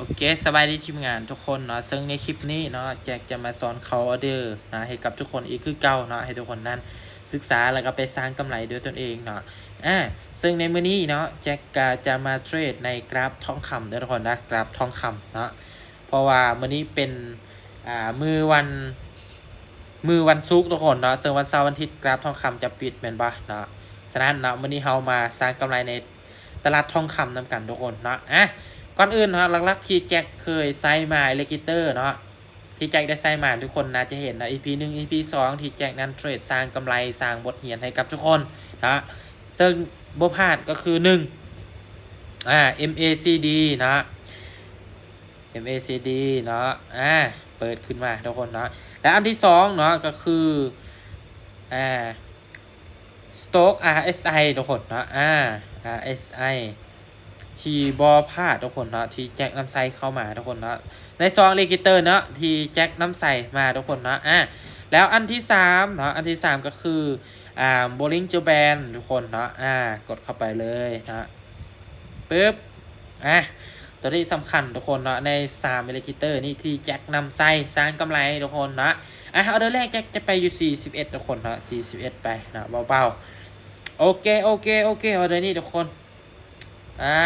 โอเคสบายดีทีมงานทุกคนเนาะซึ่งในคลิปนี้เนาะแจ็คจะมาสอนเขาออเดอร์นะให้กับทุกคนอีกคือเก่าเนาะให้ทุกคนนั้นศึกษาแล้วก็ไปสร้างกำไรด้วยตนเองเนาะอ่าซึ่งในมื้อนี้เนาะแจ็คก็จะมาเทรดในกราฟทองคำด้วยทุกคนนะกราฟทองคำเนาะเพราะว่ามื้อนี้เป็นอ่ามือวันมือวันศุกร์ทุกคนเนาะซึ่งวันเสาร์วันอาทิตย์กราฟทองคำจะปิดเป็นบ่เนาะฉะนั้นเนาะมื้อนี้เรามาสร้างกำไรในตลาดทองคำนำกันทุกคนเนาะอะ ก่อนอื่นนะหลักๆที่แจ็คเคยใส่มาเลกิเตอร์เนาะที่แจ็คได้ใส่มาทุกคนน่าจะเห็นนะ EP หนึ่ง EP สองที่แจ็คนั้นเทรดสร้างกำไรสร้างบทเรียนให้กับทุกคนนะซึ่งบพลาดก็คือหนึ่งอ่า MACD นะ MACD เนาะอ่าเปิดขึ้นมาทุกคนเนาะและอันที่สองเนาะก็คืออ่า Stock RSI ทุกคนเนาะอ่า RSI ที่บอพลาดทุกคนเนาะที่แจ็คน้ำใสเข้ามาทุกคนเนาะในซองเลกิเตอร์เนาะที่แจ็คน้ำใสมาทุกคนเนาะอะแล้วอันที่สามเนาะอันที่สามก็คืออ่าโบลิงจูแบนทุกคนเนาะอ่ากดเข้าไปเลยนะปึ๊บอะตัวที่สำคัญทุกคนเนาะในสามเลกิเตอร์นี่ที่แจ็คนำใสสร้างกำไรทุกคนเนาะอะเอาเดอร์แรกแจ็คจะไปอยู่ 41 ทุกคนเนาะ41 ไปนะเบาๆโอเคโอเคโอเคเอาเดอร์นี่ทุกคน อ่า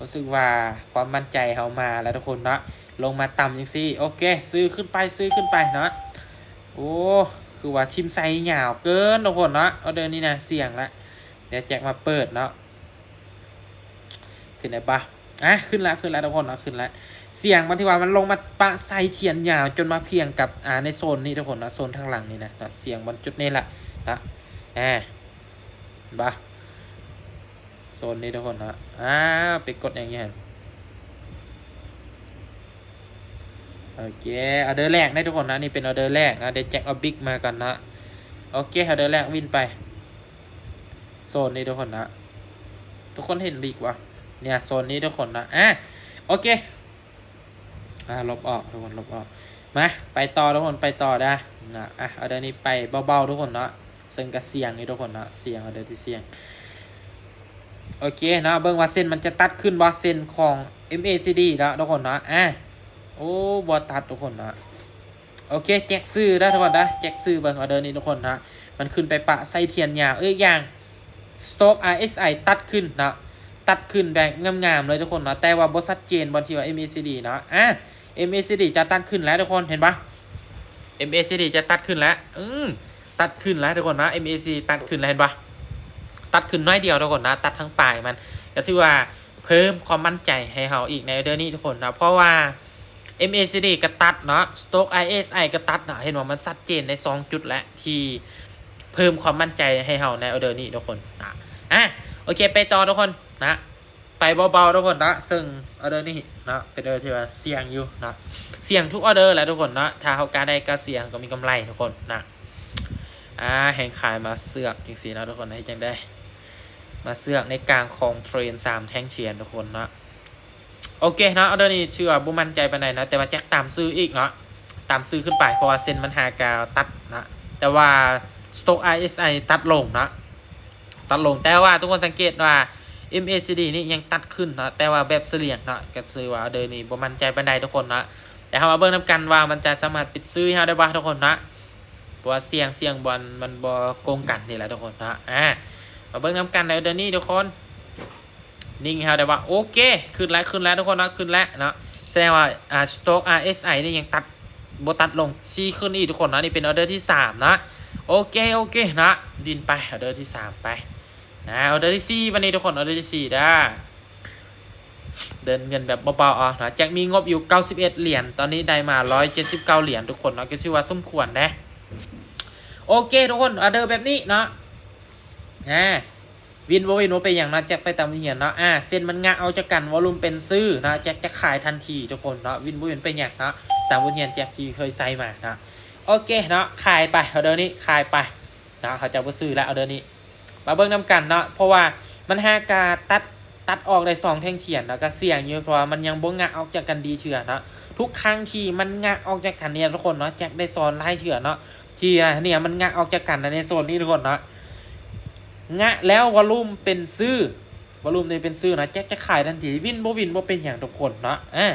รู้สึกว่าความมั่นใจเขามาแล้วทุกคนเนาะลงมาต่ำยังสิโอเค ซื้อขึ้นไปซื้อขึ้นไปเนาะโอ้คือว่าทีมไซหยาวเกินทุกคนเนาะเอาเดินนี่นะเสี่ยงละเดี๋ยวแจ็คมาเปิดเนาะขึ้นได้ปะอะขึ้นละขึ้นละทุกคนเนาะขึ้นละเสี่ยงบางทีว่ามันลงมาปะไซเทียนยาวจนมาเพียงกับอ่าในโซนนี้ทุกคนเนาะโซนทางหลังนี่นะเนาะเสี่ยงบนจุดนี้แหละนะอ่าเห็นปะ โซนนี้ทุกคนนะอ่าไปกดอย่างเงี้ยโอเคออเดอร์แรกนะทุกคนนะนี่เป็นออเดอร์แรกนะเดี๋ยวแจ็คเอาบิ๊กมากันนะโอเคออเดอร์แรกวินไปโซนนี้ทุกคนนะทุกคนเห็นบิ๊กวะเนี่ยโซนนี้ทุกคนนะอะโอเคอ่าลบออกทุกคนลบออกมาไปต่อทุกคนไปต่อได้นะอะออเดอร์นี้ไปเบาๆทุกคนเนาะซึ่งก็เสียงนี่ทุกคนเนาะเสียงออเดอร์ที่เสียง โอเคนะเบิ่งว่าเส้นมันจะตัดขึ้นบ่าเส้นของ MACD แล้วทุกคนนะอะโอ้บ่ตัดทุกคนนะโอเคแจ็คซื้อได้ทุกคนนะแจ็คซื้อเบิ่งออเดอร์นี้ทุกคนนะมันขึ้นไปปะไส้เทียนยาวเอ้ยอย่าง Stock RSI ตัดขึ้นนะตัดขึ้นแบบงามๆเลยทุกคนนะแต่ว่าบ่ชัดเจนบนที่ว่า MACD นะอะ MACD จะตัดขึ้นแล้วทุกคนเห็นปะ MACD จะตัดขึ้นแล้วอืมตัดขึ้นแล้วทุกคนนะ MACD ตัดขึ้นแล้วเห็นปะ ตัดขึ้นน้อยเดียวทุกคนนะ ตัดทั้งปลายมัน ก็ชื่อว่าเพิ่มความมั่นใจให้เขาอีกในเดือนนี้ทุกคนนะ เพราะว่า MACD ก็ตัดเนาะ Stock ISI ก็ตัดเนาะ เห็นว่ามันชัดเจนใน 2 จุดและที่เพิ่มความมั่นใจให้เขาในเดือนนี้ทุกคนนะอะโอเคไปต่อทุกคนนะ ไปเบาๆทุกคนนะ ซึ่งออเดอร์นี่นะเป็นออเดอร์ที่ว่าเสี่ยงอยู่นะเสี่ยงทุกออเดอร์แหละทุกคนนะถ้าเขาการได้ก็เสี่ยงก็มีกำไรทุกคนนะอ่าแห่งขายมาเสือกจริงสินะทุกคนให้จังได้ มาเสือกในกลางของเทรนสามแท่งเชียนทุกคนนะโอเคนะเอาเดี๋ยวนี้ชื่อว่าบุมั่นใจไปไหนนะแต่ว่าแจ็คตามซื้ออีกเนาะตามซื้อขึ้นไปเพราะว่าเส้นมันหากาตัดนะแต่ว่า Stock RSI ตัดลงนะตัดลงแต่ว่าทุกคนสังเกตว่า MACD นี่ยังตัดขึ้นนะแต่ว่าแบบเสลี่ยงนะก็ซื้อว่าเดี๋ยวนี้บุมั่นใจไปไหนทุกคนนะแต่เรามาเบิ่งนำกันว่ามันจะสามารถปิดซื้อให้เราได้บ้างทุกคนนะเพราะว่าเสี่ยงเสี่ยงบอลมันบอโกงกันนี่แหละทุกคนนะอ่า มาเบิ่งน้ำกันในเดือนนี้ทุกคน นิ่งครับแต่ว่าโอเคขึ้นแล้วขึ้นแล้วทุกคนนะขึ้นแล้วเนาะแสดงว่าอ่าสต็อก RSI นี่ยังตัดโบตัดลงซีขึ้นอีกทุกคนนะนี่เป็นออเดอร์ที่ 3 นะโอเคโอเคนะดินไปออเดอร์ที่ 3 ไปนะออเดอร์ที่4วันนี้ทุกคนออเดอร์ที่4ได้เดินเงินแบบเบาๆอะนะแจ็คมีงบอยู่ 91 เหรียญตอนนี้ได้มา 179 เหรียญทุกคนเนาะก็ชื่อว่าสมควรนะโอเคทุกคนออเดอร์แบบนี้เนาะ อ่าวินววินวไปอย่างนะแจ็คไปตามที่เหียนเนาะอ่าเส้นมันงะเอาจากกันวอลุ่มเป็นซื้อนะแจ็คจะขายทันทีทุกคนเนาะวินววินไปอย่างนะตามวินเหียนแจ็คจีเคยใส่มานะโอเคเนาะขายไปเอาเดี๋ยวนี้ขายไปนะเขาจะไปซื้อแล้วเอาเดี๋ยวนี้ มาเบิ่งนำกันเนาะเพราะว่ามันหากาตัดตัดออกได้สองแท่งเฉียนแล้วก็เสี่ยงเยอะเพราะมันยังบ่งะออกจากกันดีเถื่อเนาะทุกครั้งที่มันงะออกจากกันเนี่ยทุกคนเนาะแจ็คได้สอนไล่เถื่อเนาะที่เนี่ยมันงะออกจากกันในโซนนี้ทุกคนเนาะ งะแล้ววอลลุ่มเป็นซื้อวอลุ่มเนี่ยเป็นซื้อนะแจ็คจะขายทันทีวินบ่วินบ่เป็นอย่างทุกคนเนาะอ่า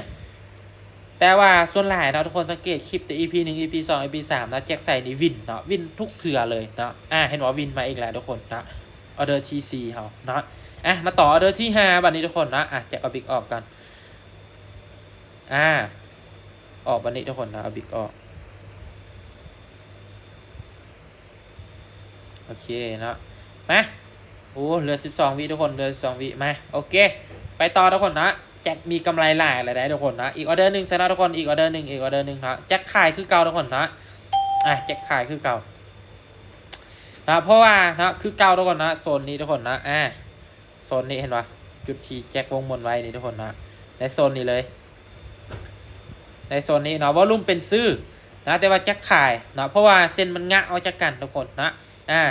แต่ว่าส่วนหลายเนาทุกคนสังเกตคลิปแต่ EP 1 EP 2 EP 3นะแจ็คใส่นี่วินเนาะวินทุกเถื่อเลยเนาะอ่าเห็นว่าวินมาอีกแล้วทุกคนนะออเดอร์ที่สี่เขาเนาะอะมาต่อออเดอร์ที่ห้าบัดนี้ทุกคนนะอะแจ็คเอาบิ๊กออกกันอ่าออกบัดนี้ทุกคนนะเอาบิ๊กออกโอเคเนาะ มาโอ้เหลือสิบสองวิทุกคนเหลือสิบสองวิมาโอเค ไปต่อทุกคนนะแจ็คมีกำไรหลายอะไรได้ทุกคนนะอีกออเดอร์หนึ่งเสร็จแล้วทุกคนอีกออเดอร์หนึ่งอีกออเดอร์หนึ่งนะแจ็คขายคือเก่าทุกคนนะอะแจ็คขายคือเก่านะเพราะว่านะคือเก่าทุกคนนะโซนนี้ทุกคนนะอะโซนนี้เห็นปะจุดที่แจ็ควงบนไว้นี่ทุกคนนะในโซนนี้เลย ในโซนนี้เนาะวอลลุ่มเป็นซื้อนะแต่ว่าแจ็คขายเนาะเพราะว่าเส้นมันงะเอาจากกันทุกคนนะอ่า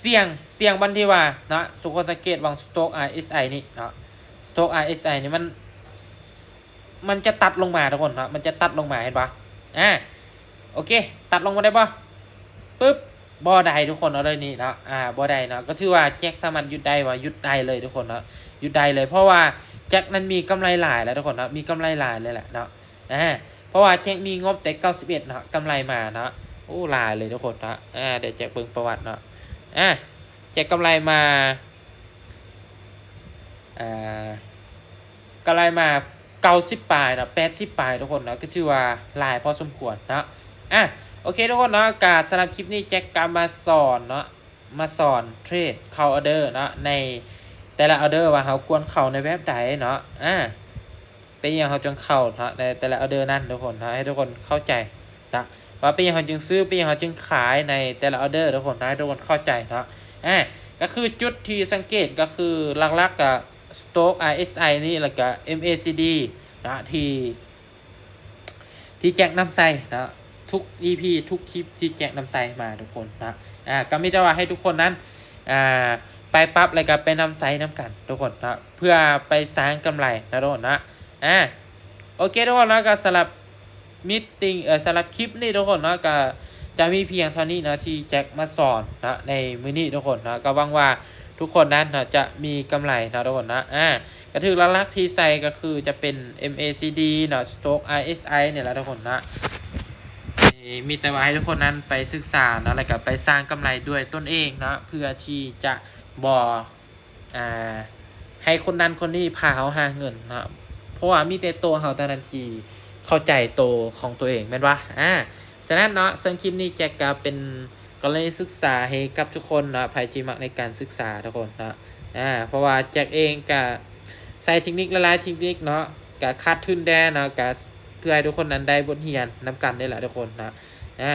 เสี่ยงเสี่ยงบันทีว่านะสุขสังเกตวางสโต๊ก RSI นี่นะสโต๊ก RSI นี่มัน มันจะตัดลงมาทุกคนนะมันจะตัดลงมาเห็นปะอ่าโอเค ตัดลงมาได้ปะปึ๊บบอได้ทุกคนเอาเลยนี่นะอ่าบอได้เนาะก็ชื่อว่าแจ็คสามารถหยุดได้ว่าหยุดได้เลยทุกคนนะหยุดได้เลย เพราะว่าแจ็คนั้นมีกำไรหลายแล้วทุกคนนะมีกำไรหลายเลยแหละนะอ่าเพราะว่าแจ็คมีงบแต่91เอ็ดนะกำไรมานะโอ้หลายเลยทุกคนนะอ่าเดี๋ยวแจ็คเบิ่งประวัตินะ อะแจกกำไรมาอ่ากำไรมาเก้าสิบปลายนะแปดสิบปลายทุกคนนะก็ชื่อว่าลายพอสมควรนะอะโอเคทุกคนเนาะการสำหรับคลิปนี้แจ็คกามาสอนเนาะมาสอนเทรดเข้าออเดอร์เนาะในแต่ละออเดอร์ว่าเขาควรเข้าในแบบใดเนาะอะเป็นอย่างเขาจงเข้าเนาะในแต่ละออเดอร์นั่นทุกคนนะให้ทุกคนเข้าใจนะ ว่าเป็นอย่างไรจึงซื้อเป็นอย่างไรจึงขายในแต่ละออเดอร์ทุกคนนะทุกคนเข้าใจเนาะอ่าก็คือจุดที่สังเกตก็คือหลักๆกับ Stock RSI นี่แล้วก็ MACD นะที่ที่แจ็คนำใส่นะทุก EP ทุกคลิปที่แจ็คนำใส่มาทุกคนนะอ่าก็ไม่ได้ว่าให้ทุกคนนั้นอ่าไปปรับอะไรกับไปนำใส่น้ำกันทุกคนนะเพื่อไปสร้างกำไรนะทุกคนนะอ่าโอเคทุกคนนะก็สำหรับ มิทติ้งเออสำหรับคลิปนี้ทุกคนเนาะก็จะมีเพียงเท่านี้นะที่แจ็คมาสอนนะในมือนี้ทุกคนนะก็หวังว่าทุกคนนั้นนะจะมีกำไรนะทุกคนนะอ่าก็ถือลักที่ใส่ก็คือจะเป็น MACD เนาะ Stock RSI เนี่ยแหละทุกคนนะมีมีแต่ว่าให้ทุกคนนั้นไปศึกษานะแล้วก็ไปสร้างกำไรด้วยตนเองนะเพื่อที่จะบออ่าให้คนนั้นคนนี้พาเขาหาเงินนะเพราะว่ามีแต่ตัวเขาแต่นันที เข้าใจโตวของตัวเองแม่นวะอ่าฉะนั้นเนาะซึ่งคลิปนี้แจ็คก็เป็นกรณีศึกษาให้กับทุกคนเนาะภายที่มักในการศึกษาทุกคนเนาะอ่าเพราะว่าแจ็คเองก็ใส่เทคนิคหลายเทคนิคเนาะก็คาดทุนแดนเนาะก็เพื่อให้ทุกคนนั้นได้บทเรียนนำกันได้แหละทุกคนนะอ่า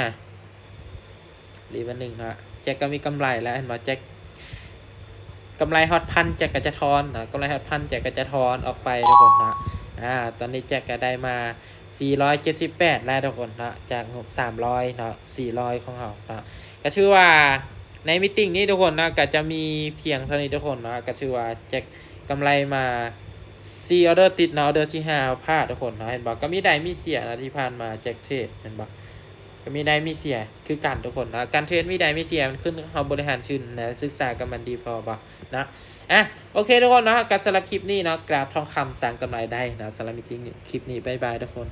รีบันหนึ่งนะแจ็คก็มีกำไรแล้วเห็นไหมแจ็คกำไรฮอตพันแจ็คก็จะทอนนะกำไรฮอตพันแจ็คก็จะทอนออกไปทุกคนนะอ่าตอนนี้แจ็คก็ได้มา 478แล้วทุกคนนะจากงบ300เนาะ400 ของเขาเนาะก็ชื่อว่าในมิ팅นี้ทุกคนนะก็จะมีเพียงเท่านี้ทุกคนนะก็ชื่อว่าแจ็คกำไรมา4ออเดอร์ติดเนาะออเดอร์ที่5พลาดทุกคนนะเห็นบอกก็มีได้มีเสียนะที่ผ่านมาแจ็คเทรดเห็นบอกก็มีได้มีเสียคือกันทุกคนนะการเทรดมีได้มีเสียมันขึ้นเขาบริหารชื่นนะศึกษากันมันดีพอปะนะอะโอเคทุกคนเนาะการสำหรับคลิปนี้เนาะกราฟทองคำสั่งกำไรได้นะสำหรับมิ팅คลิปนี้บายบายทุกคน